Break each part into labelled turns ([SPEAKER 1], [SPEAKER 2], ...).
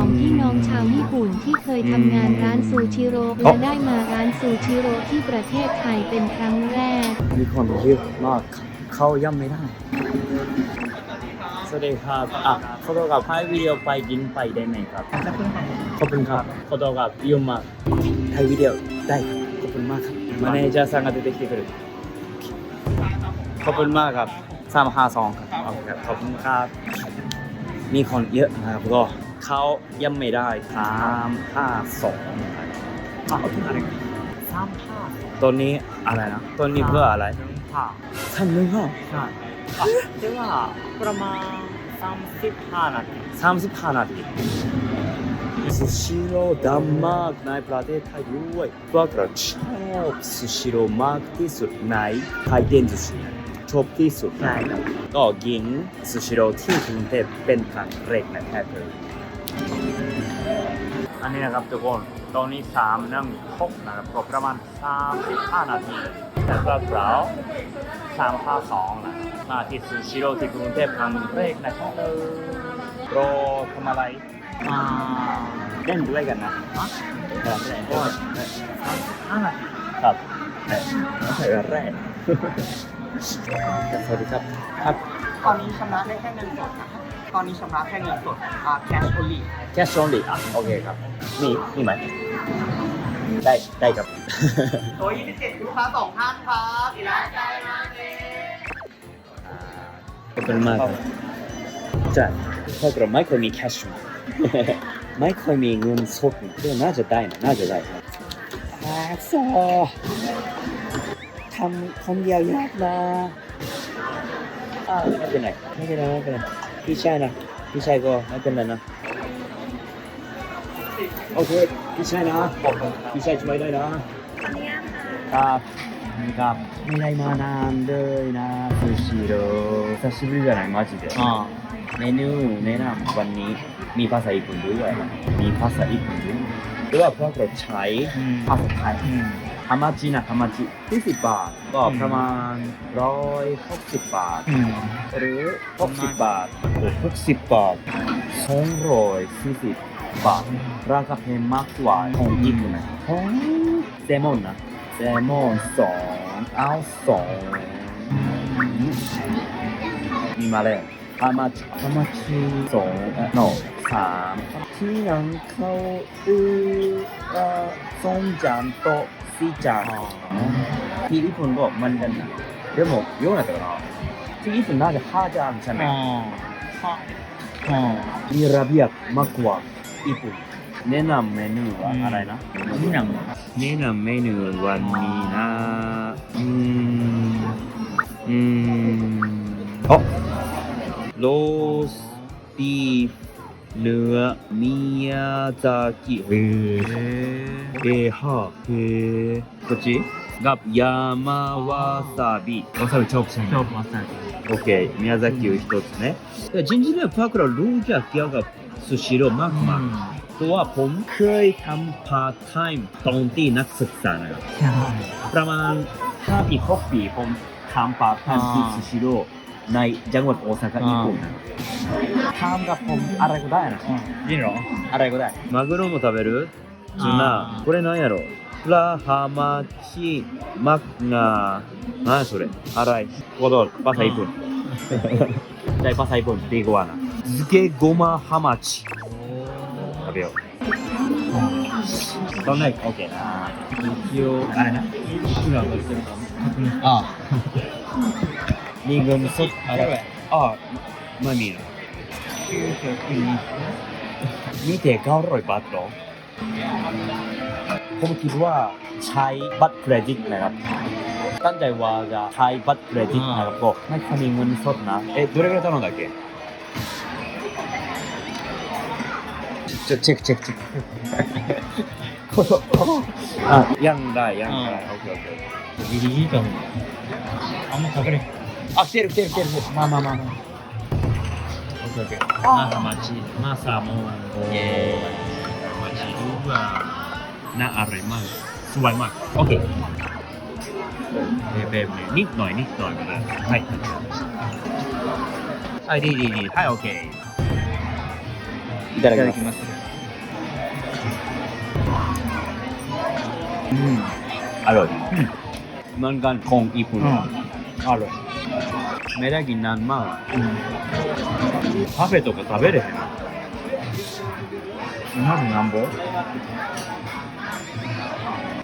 [SPEAKER 1] องพี่น้องชาวญี่ปุ่นที่เคยทำงานร้านซูชิโร่และได้มาร้านซูชิโร่ที่ประเทศไทยเป็นครั้งแรก
[SPEAKER 2] มีคนคิดมากเข้าย่ำไม่ได้ สวัสดีครับอะขอโทษครับให้วิดีโอไปกินไปได้ไหมครับ ขอบคุณครับ ขอโทษครับเยี่ยมมากให้วิดีโอได้ขอบคุณมากครับมาเนเจอร์สั่งกัดเด็กที่กระขอบคุณมากครับสามห้าสองครับขอบคุณครับ มีคนเยอะนะครับก็ เขาย่ำไม่ได้สามห้าสองอะอา
[SPEAKER 3] ที่อะไรสามห้า
[SPEAKER 2] ตัวนี้อะไรนะตัวนี้เพื่ออะไร
[SPEAKER 3] ห้า
[SPEAKER 2] สามหนึ่งห้าใช่อะ
[SPEAKER 3] เดี๋ยวว่าประมาณสามสิบห้านาที
[SPEAKER 2] สามสิบห้านาทีสุชิโร่ดังมาร์กในประเทศไทยด้วยเพราะเราชอบสุชิโร่มากที่สุดในไทยเด้นซูชิชอบที่สุด
[SPEAKER 3] ใช่ครั
[SPEAKER 2] ก็กินสุชิโร่ที่กรุงเทพเป็นครั้งแรกนะครับ อันนี้นะครับทุกคนตอนนี้สามนั่งหกนะครับก็ประมาณสามสิบห้านาทีแต่กระเป๋าสามห้าสองนะมาที่ซูชิโร่ที่กรุงเทพทรั้งแรกนะครับเออโปรทำอะไร
[SPEAKER 3] มา
[SPEAKER 2] เล่นด้วยกันนะฮะโอ้
[SPEAKER 3] ยห้านาที
[SPEAKER 2] ครับแต่แรกสวัสดีครับครับ
[SPEAKER 3] ตอนนี้ชนะได้แค่เงินสดนะ ตอนนี้ชำระแค่เงินสดอ่า cash only
[SPEAKER 2] แค่ชอนดิอะโอเคครับมีมีไหมได้ได้ครับ
[SPEAKER 3] ตัวยี่สิบเจ็ดลูกค้าสองท่านครับอีกแล้วใจมาเอง
[SPEAKER 2] ขอบคุณมากครับจ้ะพวกเราไม่เคยมีแคช ไม่เคยมีเงินสดเพื่อน่าจะได้นะน่าจะได้ครับแพ็กซอทำคนเดียวยากนะอ่าไม่เป็นไรไม่เป็นไรไม่เป็นไร พี่ชายนะพี่ชายก็ไม่เป็นไรนะโอเคพี่ชายนะพี่ชายช่วยได้นะครับนี่ครับไม่ได้มานานเลยนะซูชิโร่ซาชิบุริจะไหนมาจิเด
[SPEAKER 3] อ๋อ
[SPEAKER 2] เมนูแนะนำวันนี้มีภาษาญี่ปุ่นด้วยมีภาษาญี่ปุ่นด้วย หรือว่าพวกเราใช้
[SPEAKER 3] อืม
[SPEAKER 2] ภาษาไทย
[SPEAKER 3] อืม
[SPEAKER 2] ฮามาจินะฮามาจิที่สิบบาท ก็ประมาณร้อยหกสิบบาท
[SPEAKER 3] อืม
[SPEAKER 2] หรือหกสิบบาทหรือหกสิบบาทสองร้อยสี่สิบบาท ราคาแพงมากกว่าของญี่ปุ่นนะของแซลมอนนะแซลมอนสองเอาสองมีมาแล้วฮามาจิฮามาจิสองเอ่อ no สาม ที่นั่งเขาอือเอ่อสองจานโต๊ะสี่จานที่ญี่ปุ่นบอกมันดันนะเดี๋ยวผมยกหน่อยแต่ที่ญี่คนน่าจะห้าจานใช่ไหมมีระเบียบมากวาญี่แนะนำเมนูว่า
[SPEAKER 3] อะ
[SPEAKER 2] ไรนะแนะ
[SPEAKER 3] นำ
[SPEAKER 2] แนะนำเมนูวันนี้นะอืมอืมอ๋อโรสบีฟ เนื้อมิยาจากิเฮเอฮะเฮこっちกับยามาวาซาบิวาซาบิชอบใช่ไหม
[SPEAKER 3] ชอบมาสเตอร์
[SPEAKER 2] โอเค 宮崎を一つね。จริงๆแล้วพวกเรารู้จักเกี่ยวกับซูชิโร่มากมายเพราะว่าผมเคยทำพาร์ทไทม์ตอนที่นักศึกษานะครับ
[SPEAKER 3] ใช่
[SPEAKER 2] ประมาณ5ปี6ปีผมทำพาร์ทไทม์ที่ซูชิโร่ ในจังหวัดโอซาก้าญี่ปุ่นนะครับทำกับผมอะไรก็ได้นะ
[SPEAKER 3] うんいいの
[SPEAKER 2] อะไรก็ได้マグロも食べるツナ
[SPEAKER 3] あー
[SPEAKER 2] これなんやろプラハマチマガ何それอะไรことภาษาญี่ปุ่น ใช้ภาษาญี่ปุ่นดีกว่านะ漬けごまハマチ食べようตอนแรกโอเคนะ一応อะไรนะ
[SPEAKER 3] 今がしてるか確認
[SPEAKER 2] あ มีเงินสดอะไรอ่าไม่มีนะมีแต่เก้าร้อยบาทหรอผมคิดว่าใช้บัตรเครดิตนะครับ ตั้งใจว่าจะใช้บัตรเครดิตนะครับก็ไม่ค่อยมีเงินสดนะ เอ๊ะどれぐらい頼んだっけちょチェックチェックチェックあยังได้ยังได้โอเคโอเค
[SPEAKER 3] ギリギリかもあんま隠れん
[SPEAKER 2] あ、来てる来てる来てる。まあまあまあまあ。
[SPEAKER 3] オッケーオッケー。マサマチ、マサモンゴ。マチルは、なあれまん。すごいマん。オッケー。เบมนิดหน่อはいはいหน่อยก็ได้い
[SPEAKER 2] ただきます
[SPEAKER 3] うん
[SPEAKER 2] อร่อยเหมืマนกันของญี่ปุ่น ไม่ได้กินนานมากパフェとか食べれへん
[SPEAKER 4] まずなんぼ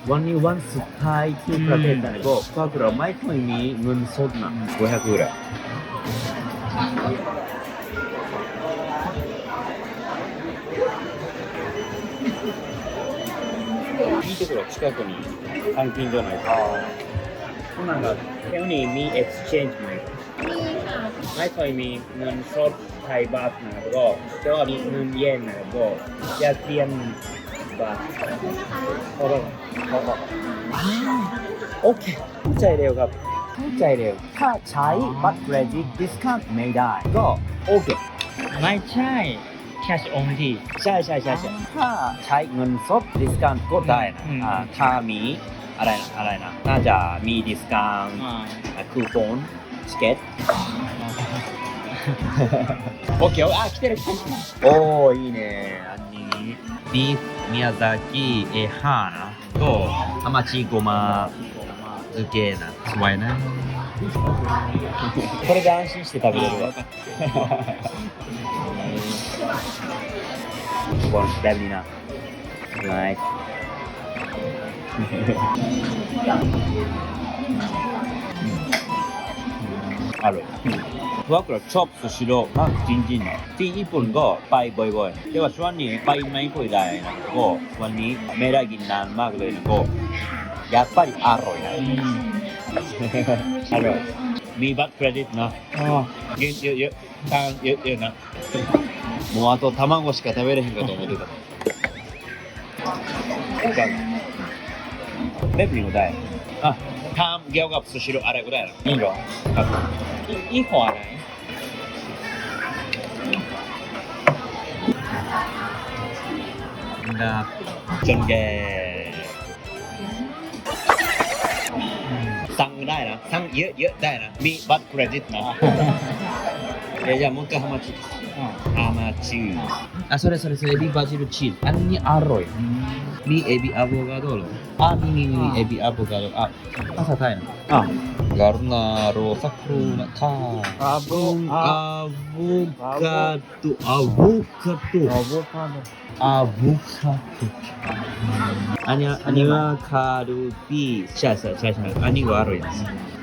[SPEAKER 2] วันนี้วันสุดท้ายที่ประเทศไทยก็พวกเราไม่ค่อยมีเงินสดนะ500ぐらいいいところ近くに監禁所ないก็なんかแถวนี้มี exchange ไหม ไม่ค่อยมีเงินสดไทยบาทนะครับก็แต่ว่ามีเงินเยนนะครับก็จะเตรียมบาทก็ต้องเขาบอกอ้าวโอเคเข้าใจเร็วครับเข้าใจเร็วถ้าใช้บัตรเครดิตดิสคาวไม่ได้ ก็โอเค
[SPEAKER 4] ไม่ใช่ cash only
[SPEAKER 2] ใช่ใช่ใช่ใช่ถ้าใช้เงินสดดิสคาวก็ได้นะ
[SPEAKER 4] อืม
[SPEAKER 2] อ่าถ้ามีอะไรนะอะไรนะ น่าจะมีดิสคาว
[SPEAKER 4] あ
[SPEAKER 2] คูปอง チケット。オッケー、あ、来てる、来てる。おお、いいね。アニビーフ、宮崎、えー、ハーナと、ハマチごま漬けな。すごいね。これで安心して食べれるわ。One な。はい อร่อยพวกเราชอบสุชิโร่มากจริงๆที่ญี่ปุ่นก็ไปบ่อยๆแต่ว่าช่วงนี้ไปไม่ค่อยได้นะก็วันนี้ไม่ได้กินนานมากเลยนะก็やっぱりอร่อยนะ อร่อยมีบัตรเครดิตนะ
[SPEAKER 4] あ
[SPEAKER 2] เยอะเยอะเยอะทานเยอะเยอะนะもうあと卵しか食べれへんかと思ってたแบบนี้ก็ได้ อ่ะทำเกี่ยวกับสุชิโร่อะไรก็ได้นะいいเหรอครับ
[SPEAKER 4] いい方はない
[SPEAKER 2] นะจนแกสั่งได้นะสั่งเยอะๆได้นะ มีบัตรเครดิตนะเดี๋ยวจะもう一回ハマチハマチあそれそれそれエビバジルチーズอันนี้อร่อย mi ebi abogadolo. Ah, mi mi mi ebi abogadolo. Ah, pasa tayo. Ah. Garnaro sakuna ta.
[SPEAKER 4] Abo
[SPEAKER 2] avocado avocado avocado avocado. 아니야
[SPEAKER 4] 아니야
[SPEAKER 2] 가루비 샤샤 샤샤
[SPEAKER 4] 아니고 알아요.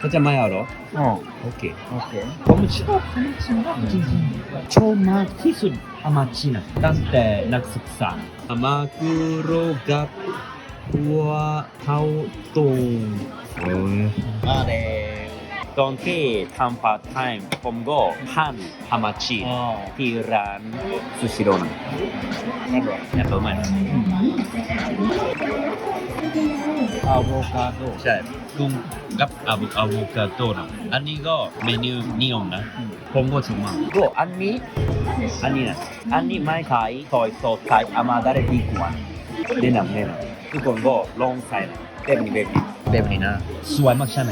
[SPEAKER 2] 살짝 많이 알아. 어. 오케이. 오케이. 너무 치고 하는 친구. 초마 키스 อามาชินะตั้งแต่นักศึกษาอามากุโรกับวัวเท้าตรง มาแล้ว ตอนที่ทำพาร์ทไทม์ผมก็พันฮามาชิที่ร้านซูชิโรนะ
[SPEAKER 4] อร่อย
[SPEAKER 2] แอปเปิมัน
[SPEAKER 4] อะโวคาโด
[SPEAKER 2] ใช่กุ้งกับอะโวโวคาโดนะอันนี้ก็เมนูนิยมนะผมก็ชอบมากก็อันนี้อันนี้นะอันนี้ไม่ขายซอยสดขายอามาดาเรดีกว่าแนะนำแนะนำทุกคนก็ลองใส่เต็มบนี้แบบนี้แบบนี้นะสวยมากใช่ไหม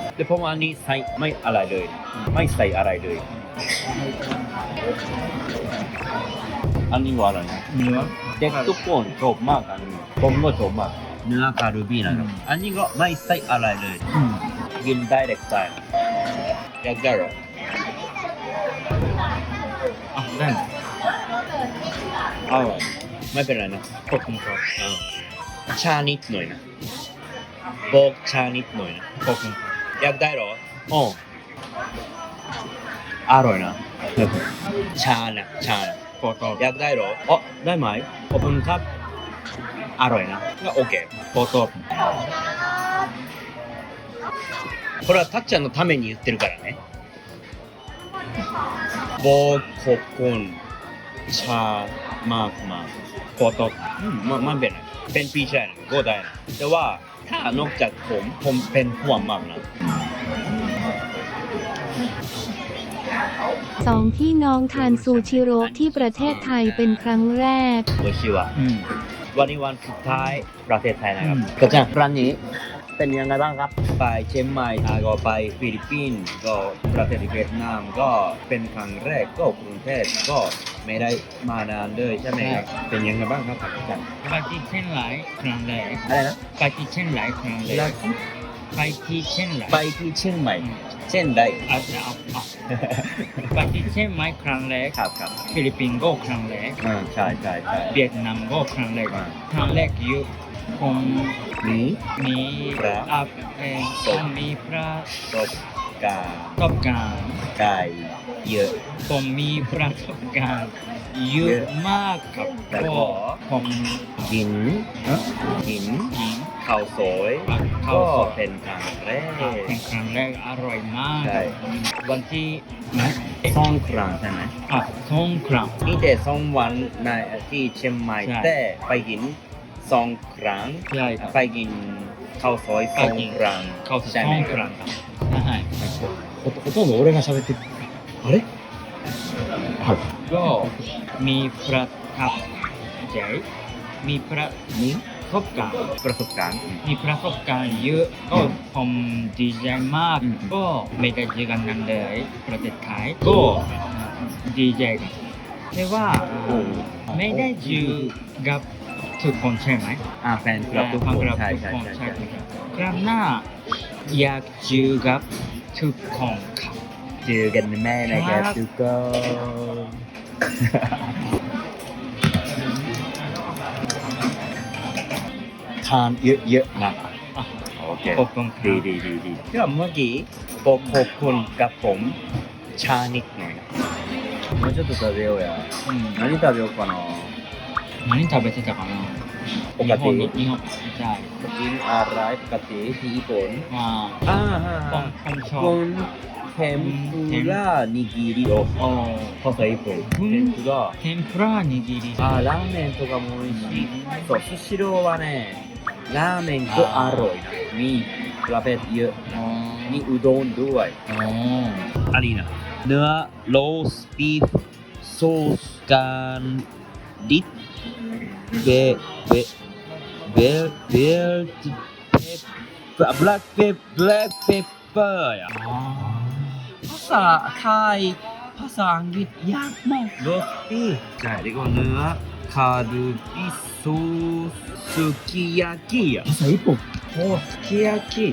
[SPEAKER 2] แต่ผมอันนี้ใส่ไม่อะไรเลย ไม่ใส่อะไรเลย อันนี้ว่าอะไรเนื้
[SPEAKER 4] อ
[SPEAKER 2] เด็กทุกคนชอบมากอันนี้ผมก็ชอบมากเนื้อคารูบีนะครับ
[SPEAKER 4] อั
[SPEAKER 2] นนี้ก็ไม่ใส่อะไรเลยกินได้เด็กใจอยากได้หรอะ
[SPEAKER 4] ได้
[SPEAKER 2] อร่อยไม่เป็นไรนะ
[SPEAKER 4] ขอบคุ
[SPEAKER 2] ณครับชานิดหน่อยนะบอกชานิดหน่อยนะ
[SPEAKER 4] ขอบคุณครับ
[SPEAKER 2] อยากได้เหรออ๋ออร่อยนะ ชานะชานะ
[SPEAKER 4] コト
[SPEAKER 2] อยากได้เหรออ๋อได้ไหมขอบคุณครับ อร่อยนะก็โอเคโฟโต้これはたっちゃんのために言ってるからねบอกขอบคุณชามากมากโฟโต้อืมมันมันเป็นอะไรเป็นปีใช่นะก็ได้นะแต่ว่า ถ้านอกจากผมผมเป็นห่วงมากนะ
[SPEAKER 1] สองพี่น้องทานซูชิโร่ที่ประเทศไทยเป็นครั้งแรก
[SPEAKER 2] โอชิวะ
[SPEAKER 5] อืม
[SPEAKER 2] วันนี้วันสุดท้ายประเทศไทยนะครับ
[SPEAKER 5] ก็จะร้านนี้เป็นยังไงบ้างครับ
[SPEAKER 2] ไปเชียงใหม่อ่าก็ไปฟิลิปปินส์ก็ประเทศเวียดนามก็เป็นครั้งแรกก็กรุงเทพก็ ไม่ได้มานานเลยใช่ไหมครับ เป็นยังไงบ้างครับอาจารย์
[SPEAKER 4] ไปที่เชียงรายครั้งแรก
[SPEAKER 5] อะไรนะ
[SPEAKER 4] ไปที่เชียงรายครั้งแรกไปที่เชียงราย
[SPEAKER 2] ไปที่เชียงใหม่ เช่นใด
[SPEAKER 4] อาจจะเอาเอาไปที่เชียงใหม่ครั้งแรก
[SPEAKER 2] ครับครับ
[SPEAKER 4] ฟิลิปปินส์ก็ครั้งแรก
[SPEAKER 2] อ่าใช่ใช่ใช่
[SPEAKER 4] เวียดนามก็ครั้งแรก
[SPEAKER 2] อ่า
[SPEAKER 4] ครั้งแรกเยอะผม
[SPEAKER 2] นี้
[SPEAKER 4] มี
[SPEAKER 2] พระ
[SPEAKER 4] อาเออผมมีพระ
[SPEAKER 2] สบการณ์
[SPEAKER 4] ประสบการณ์
[SPEAKER 2] ไก่ เยอะ
[SPEAKER 4] ผมมีประสบการณ์เยอะมากครับ
[SPEAKER 2] แล้วก็
[SPEAKER 4] ก็ผม
[SPEAKER 2] กินกิน
[SPEAKER 4] กิน
[SPEAKER 2] ข้าวสวย
[SPEAKER 4] ข้า
[SPEAKER 2] ก็
[SPEAKER 4] วสวย
[SPEAKER 2] เป็นครั้งแรก
[SPEAKER 4] เป็นครั้งแรกอร่อยมาก
[SPEAKER 2] ใช่
[SPEAKER 4] วันที่นะ
[SPEAKER 2] สองครั้งใช่ไหม
[SPEAKER 4] อ่ะสองครั้ง
[SPEAKER 2] มีแต่สองวันในที่เชียงใหม่
[SPEAKER 4] ใช่
[SPEAKER 2] แต่ไปกินสองครั้ง
[SPEAKER 4] ใช่ครับ
[SPEAKER 2] ไปกินข้าวซอยสองครั้ง
[SPEAKER 4] เข้าส
[SPEAKER 2] ใช่
[SPEAKER 4] อ
[SPEAKER 2] ไหม
[SPEAKER 4] ง
[SPEAKER 2] ค
[SPEAKER 4] ครับ
[SPEAKER 2] รั
[SPEAKER 4] รั้
[SPEAKER 2] บ
[SPEAKER 4] งครับใช่
[SPEAKER 5] ほほとんど俺が喋ってる あれはい
[SPEAKER 4] ก็มีประทับใจมีประ
[SPEAKER 2] นี่
[SPEAKER 4] สบการณ์
[SPEAKER 2] ประสบการณ์
[SPEAKER 4] มีประสบการณ์เยอะก็ผมดีใจมาก
[SPEAKER 2] อืม
[SPEAKER 4] ก็ไม่ได้เจอกันนานเลยประเทศไทยก็ดีใจครับแต่ว่าไม่ได้เจอกับทุกคนใช่ไหม
[SPEAKER 2] อ่าแฟนคลับทุกคน
[SPEAKER 4] รับ
[SPEAKER 2] ใช่
[SPEAKER 4] ทุก
[SPEAKER 2] ใช่
[SPEAKER 4] คน
[SPEAKER 2] ใช่
[SPEAKER 4] ใช่
[SPEAKER 2] ใช่
[SPEAKER 4] ครับครั้งหน้าอยากเจอกับทุกคนครับ
[SPEAKER 2] เจอกันแม่นะค
[SPEAKER 4] ครั
[SPEAKER 2] รับบ ทุกคน ทานเยอะๆนะ
[SPEAKER 4] อ่ะ
[SPEAKER 2] โอเค
[SPEAKER 4] ขอบคุณค
[SPEAKER 2] ดี
[SPEAKER 4] รับ
[SPEAKER 2] ดีดีดีก็เมื่อกี้ผมขอบคุณกับผมชานิดหน่อยนะもうちょっと食べようや
[SPEAKER 4] うん
[SPEAKER 2] 何食べようかな
[SPEAKER 4] 何食べてたかな
[SPEAKER 2] ปกติ
[SPEAKER 4] 日本の日本ใช่
[SPEAKER 2] กินอะไรปกติที่ญี่ปุ่น
[SPEAKER 4] อ่า
[SPEAKER 2] อ่า
[SPEAKER 4] ผมผมชอบ
[SPEAKER 2] คุณเทมปุระนิ กิริโอ
[SPEAKER 4] โอ้
[SPEAKER 2] ภาษาญี่ปุ่น
[SPEAKER 4] うん
[SPEAKER 2] เทมปุระ
[SPEAKER 4] 天ぷら握り
[SPEAKER 2] あーラーメンとかも美味しいそうスシローはねラーメンก็อร่อยนะมีประเภทเยอะ
[SPEAKER 4] อ๋อ
[SPEAKER 2] มีอุด้งด้วย
[SPEAKER 4] อ๋อ
[SPEAKER 2] อันนี้นะเนื้อโรสบีฟโซสการดิดเบเบเบเบลเปปแบ ษาไทย ภาษาอังกฤษยากมากโรสบีฟใช่แล้วก็เนื้อคารูบิโซสุกิยากิอะภาษาญี่ปุ่นโอ้สุกิยากิ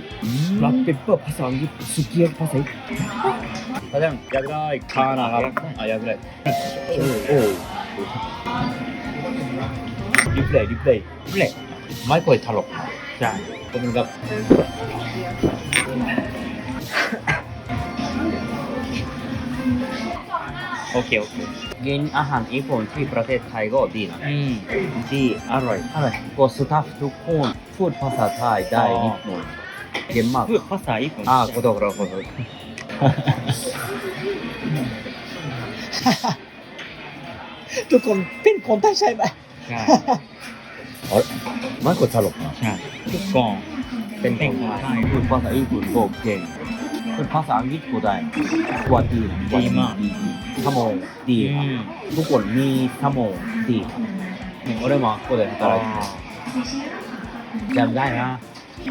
[SPEAKER 2] บล็กเปปเปอร์ภาษาอังกฤษสุกิยากิภาษาญี่ปุ่นพระเจ้าอยากได้คานะครับอะอยากได้โอ้โอ้รีเพลย์รีเพลย์รีเพลย์ไม่ค่อยถลกใช่ขอบคุณครับ อเคโอเคกินอาหารญี่ปุ่นที่ประเทศไทยก็ดีนะ
[SPEAKER 4] อืม
[SPEAKER 2] ดีอร่อยอร่อยก็สตาฟทุกคนพูดภาษาไทยได้นิดหน่อยเก่งมาก
[SPEAKER 4] พูดภาษาญี่ปุ่น
[SPEAKER 2] อ่าขอโทษครับขอโทษทุกคนเป็นคนไทยใช่ไหม
[SPEAKER 4] ใช่
[SPEAKER 2] ไม่ควรตลกนะ
[SPEAKER 4] ใช่ทุกกอง
[SPEAKER 2] เป็นคนไทยพูดภาษาญี่ปุ่นก็เก่ง พูดภาษาอังกฤษก็ได้กว่าดีนะ
[SPEAKER 4] ดีมาก
[SPEAKER 2] ดีดีสมองดี
[SPEAKER 4] อื
[SPEAKER 2] ครับ
[SPEAKER 4] ม
[SPEAKER 2] ทุกคนมีสมองดีเนี่ย俺もここで働いてるจำได้นะ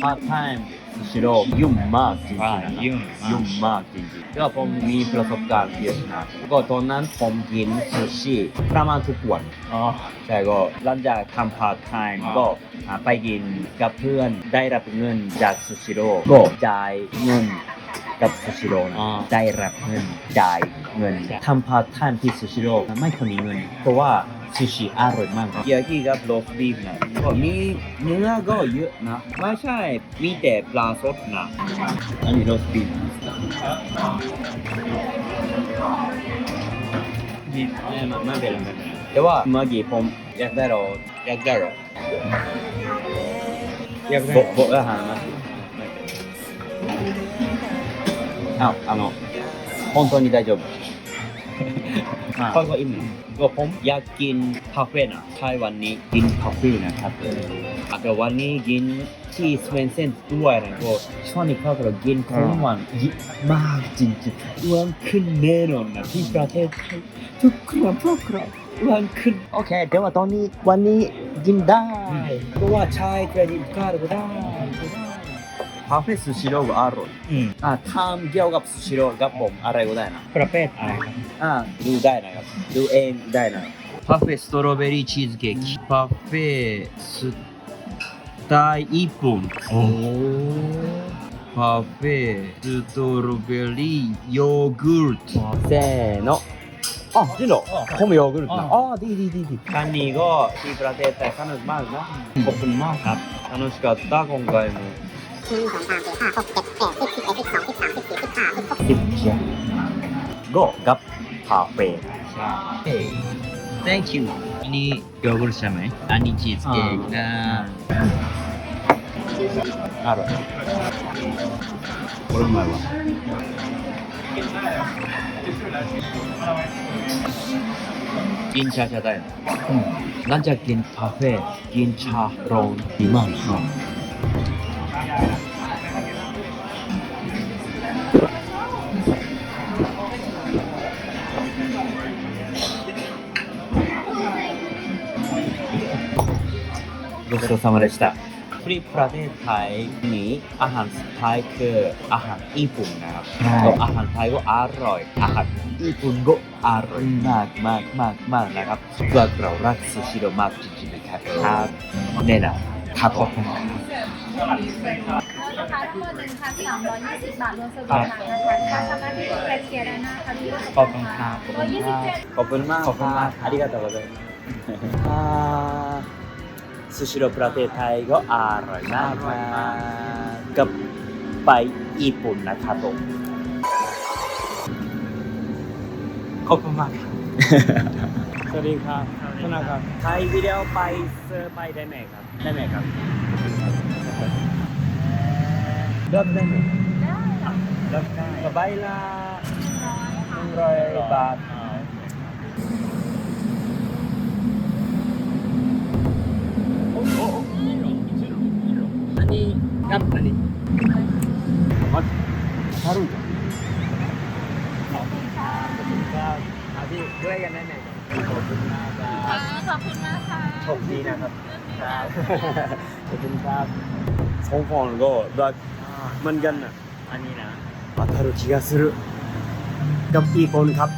[SPEAKER 2] พาร์ทไทม์ชิโร่ยุ่งมากจริง
[SPEAKER 4] ว่า
[SPEAKER 2] ๆนะ
[SPEAKER 4] ยุ่งมาก
[SPEAKER 2] ยุ่งมากจริงๆก็ผมมีประสบการณ์เยอะนะก็ตอนนั้นผมกินซูชิประมาณทุกวัน
[SPEAKER 4] อ๋อ
[SPEAKER 2] ใช่ก็หลังจากทำพาร์ทไทม์
[SPEAKER 4] อ่า
[SPEAKER 2] ก็หาไปกินกับเพื่อนได้รับเงินจากซูชิโร่ก็จ่ายเงิน กับซูชิโร่นะ
[SPEAKER 4] อ่า
[SPEAKER 2] ได้รับเงินจ่ายเงิน
[SPEAKER 4] ใช่
[SPEAKER 2] ทำพาร์ทไทม์ที่ซูชิโร่ไม่ค่อยมีเงิน เพราะว่าซูชิอร่อยมากเกียร์กี้กับโรสบีฟนะก็มีเนื้อก็เยอะนะ ไม่ใช่มีแต่ปลาสดนะ อันนี้โรสบีฟ
[SPEAKER 4] ดี
[SPEAKER 2] เอ้ยไม่ไม่เป็นไรไม่เป็นไรแต่ว่าเมื่อกี้ผมอยากได้หรออยากได้หรอ
[SPEAKER 4] อยากได้
[SPEAKER 2] บอกบอกอาหารมาไม่เป็นไรอ้า วあの本当に大丈夫
[SPEAKER 4] อ่า
[SPEAKER 2] ค่อยก็อิ่มก็ผมอยากกินคาเฟ่นะใช่วันนี้กินคาเฟ่นะครับอาจจะวันนี้กิน
[SPEAKER 3] ที่สเวนเซนด้วยนะก็ช่วงนี้เขากำลังกินของหวานเยอะมากจริงๆอ้วนขึ้นแน่นอนนะที่ประเทศไทยทุกครอบครัวครอบอ้วนขึ้น
[SPEAKER 2] โอเคเดี๋ยวว่าตอนนี้วันนี้กินได้
[SPEAKER 3] เพราะว่าใช้เครดิตการ์ดก็ได้ คาเฟ่ซูชิโร่ก็อร่อย
[SPEAKER 4] อืม
[SPEAKER 2] อ่าทำเกี่ยวกับซูชิโร่กับผมอะไรก็ได้นะ
[SPEAKER 4] ประเภทอะไรครับ
[SPEAKER 2] อ่าดูได้นะครับ ดูเองได้นะ
[SPEAKER 3] パフェストロベリーチーズケーキパフェスタイ1本パフェストロベリーヨーグルト
[SPEAKER 2] เซโนะอ๋อจริงเหรอผมโยเกิร์ตนะอ๋อดีดีดีดี
[SPEAKER 3] ครั้งนี้ก็ที่ประเท ศแต่สนุกมากนะขอบคุณมากครับ楽しかった今回も
[SPEAKER 2] สิบเชียก็กับคาเฟ่
[SPEAKER 3] ใช่ Thank you อันนี้โยเกิร์ตใช่ไหมอันนี้ชีสเค้กนะ
[SPEAKER 2] อร่อย
[SPEAKER 3] これうまいわกินชาชาได้นะหลังจากกินคาเฟ่กินชาร้อนดีมาก ごちそうさまでしたที่ประเทศไทยนี้อาหารสุดท้ายคืออาหารญี่ปุ่นนะครับก็อาหารไทยก็อร่อย อาหารญี่ปุ่นก็อร่อยมากมากมากมากนะครับพวกเรารักซูชิโร่มากจริงๆนะครับครับแน่นอนครับผม
[SPEAKER 6] ราคาทั้งหมด1,320 บาทรวมเซอร์วิสอาหารนะคะการทำหน้าที่เป็นแคชเชียร์ได้หน้าค่ะที่
[SPEAKER 4] ขอบคุณครับ
[SPEAKER 6] ร้อยยี่สิบเจ็ด
[SPEAKER 2] ขอบคุณมาก
[SPEAKER 3] ขอบคุณมาก
[SPEAKER 2] ありがとうございますอ่า ซูชิโร่ประเทศไทยก็อร่อยมากกับไปญี่ปุ่นนะครับผม
[SPEAKER 3] ขอบคุณมากครับ
[SPEAKER 2] สวัสดีครับธนาครับถ่ายวิดีโอไปเซอร์ไปได้ไหมครับ ได้ไหมครับรับได้ไหมรับได้สบายละหนึ่งร้อยบาท આની કંપની સારું છે ด้วยกันได้ไขอบคุณครับ
[SPEAKER 6] ขอบคุณมากค่ะ
[SPEAKER 2] โชคดีนะครับครับขอบคุณครับสองคนก็รักเหมือนกันนะ
[SPEAKER 4] อันนี้นะ
[SPEAKER 2] 当たる気がするกับอีกคนครับ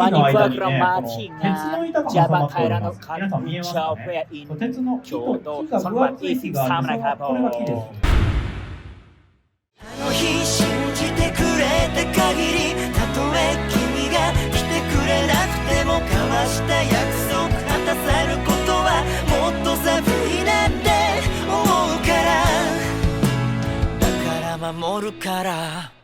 [SPEAKER 2] One work from Martina, Java Kairano Culture Fair、サムラカ
[SPEAKER 7] ボあ
[SPEAKER 8] の日信じてくれた限りたとえ君が来てくれなくても交わした約束果たせることはもっと寒いなって思うから。だから守るから。